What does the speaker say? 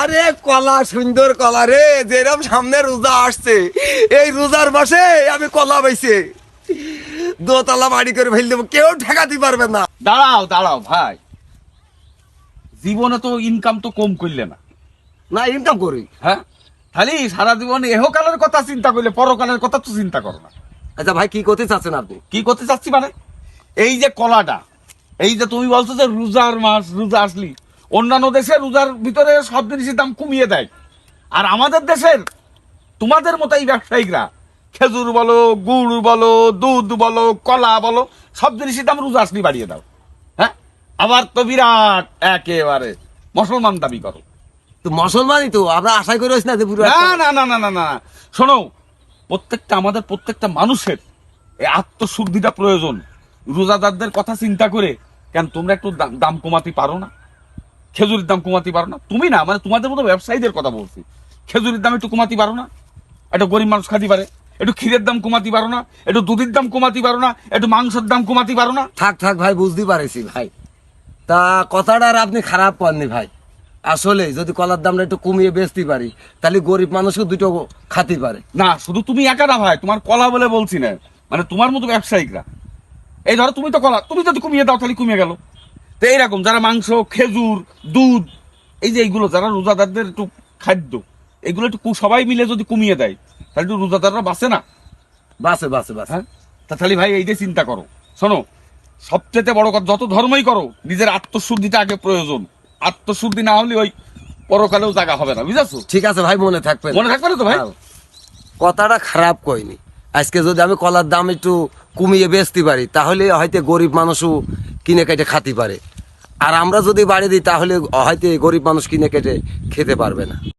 আরে কলা সুন্দর কলা রে যেরকম সামনে রোজা আসছে। এই রোজার মাসে আমি কলা পাইছে দোতলা বাড়ি করে ফেল দেবো কেউ ঠেকাতে পারবে না। দাঁড়াও দাঁড়াও ভাই। জীবনে তো ইনকাম তো কম করলে না। না ইনকাম করি। হ্যাঁ? খালি সারা জীবন এহকালের কথা চিন্তা করলে পরকালের কথা তো চিন্তা করো না। আচ্ছা ভাই কি করতে চাচ্ছেন আপনি? কি করতে চাচ্ছি মানে? এই যে কলাটা এই যে তুমি বলছো যে রোজার মাস রোজা আসলি অন্যান্য দেশে রোজার ভিতরে সব জিনিসের দাম কমিয়ে দেয়। আর আমাদের দেশের তোমাদের মতো এই ব্যবসায়িকরা খেজুর বলো গুড় বলো দুধ বলো কলা বলো সব জিনিসের দাম রোজা আসলি বাড়িয়ে দাও। হ্যাঁ? আবার তো বিরাট একেবারে মুসলমান দাবি করো। তো মুসলমানই তো আমরা আশাই করে না যে পুরো না না না না না না। শোনো প্রত্যেকটা আমাদের প্রত্যেকটা মানুষের এই আত্মশুদ্ধিটা প্রয়োজন। রোজাদারদের কথা চিন্তা করে কেন তোমরা একটু দাম কমাতে পারো না? খেজুরির দাম কমাতে পারো না। তুমি না মানে তোমাদের মতো ব্যবসায়ীদের কথা বলছি। খেজুরির দাম একটু কমাতে পারো না। একটু গরিব মানুষ খাতে পারে। একটু ক্ষীরের দাম কমাতে পারো না। একটু দুধের দাম কমাতে পারো না। একটু মাংসের দাম কমাতে পারো না। থাক থাক ভাই বুঝতে পারেছি ভাই। তা কথাটা আর আপনি খারাপ করেননি ভাই। আসলে যদি কলার দামটা একটু কমিয়ে বেচতে পারি তাহলে গরিব মানুষকে দুটো খাতে পারে। না শুধু তুমি একা না ভাই। তোমার কলা বলে বলছি না। মানে তোমার মতো ব্যবসায়িকরা। এই ধরো তুমি তো কলা তুমি যদি কমিয়ে দাও তাহলে কমিয়ে গেল। তো এইরকম যারা মাংস খেজুর দুধ এই যে এইগুলো যারা রোজাদারদের একটু খাদ্য এগুলো একটু সবাই মিলে যদি কমিয়ে দেয় তাহলে একটু রোজাদাররা বাঁচে না? বাসে বাসে বাসে হ্যাঁ? তা তাহলে ভাই এই যে চিন্তা করো। শোনো সবচেয়ে বড় কথা যত ধর্মই করো নিজের আত্মশুদ্ধিটা আগে প্রয়োজন। আত্মশুদ্ধি না হলে ওই পরকালেও জায়গা হবে না বুঝেছ? ঠিক আছে ভাই মনে থাকবে মনে থাকবে না তো ভাই? হ্যাঁ। কথাটা খারাপ কইনি। আজকে যদি আমি কলার দাম একটু কমিয়ে বেচতে পারি তাহলে হয়তো গরিব মানুষও কিনে কেটে খাতে পারে। আর আমরা যদি বাড়ি দিই তাহলে হয়তো গরিব মানুষ কিনে কেটে খেতে পারবে না।